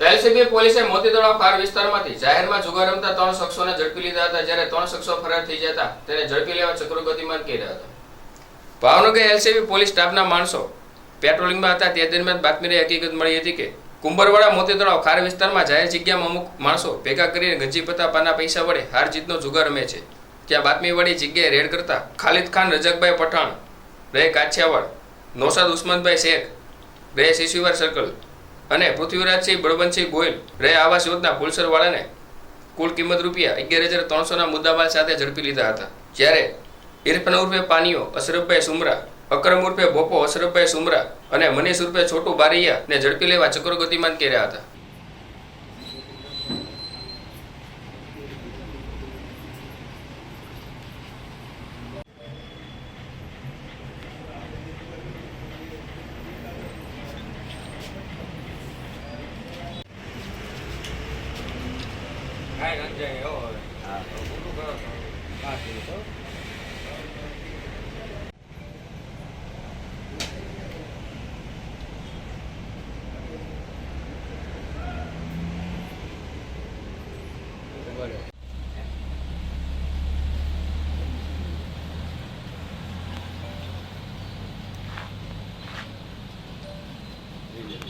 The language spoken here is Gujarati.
તો એલસીબી પોલીસે મોતી ફાર વિસ્તારમાંથી જાહેરમાં જુગાર રમતા ત્રણ શખ્સોને ઝડપી લીધા હતા. જ્યારે ત્રણ શખ્સો ફરાર થઈ જતા તેને ઝડપી લેવા ચક્રો ગતિમાન હતા. ભાવનગર એલસીબી પોલીસ સ્ટાફના માણસો પેટ્રોલિંગમાં હતા. તે દરમિયાન બાતમીની હકીકત મળી હતી કે કુંભરવાડા મોતી તળાવ ખાર વિસ્તારમાં જાહેર જગ્યામાં અમુક માણસો ભેગા કરીને ગંજી પત્તા પાના પૈસા વડે હાર જીતનો જુગાર રમે છે. ત્યાં બાતમી વાળી જગ્યાએ રેડ કરતા ખાલિદ ખાન, રજકભાઈ પઠાણ રહે કાછિયાવાડ નોસાદ ઉસ્માનભાઈ શેખ રહે શિશુવાર સર્કલ અને પૃથ્વીરાજસિંહ બળવંતસિંહ ગોયલ રે આવાસ યોજના પુલસરવાળાને કુલ કિંમત રૂપિયા અગિયાર હજાર ત્રણસોના મુદ્દામાલ સાથે ઝડપી લીધા હતા. જ્યારે ઇરફાન ઉર્ફે પાનીઓ અશરફભાઈ સુમરા, અકરમ ઉર્ફે બોપો અશરફભાઈ સુમરા અને મનીષ ઉર્ફે છોટુ બારૈયા ને ઝડપી લેવા ચક્રો ગતિમાન કર્યા હતા. 나의 남자예요. Thank you.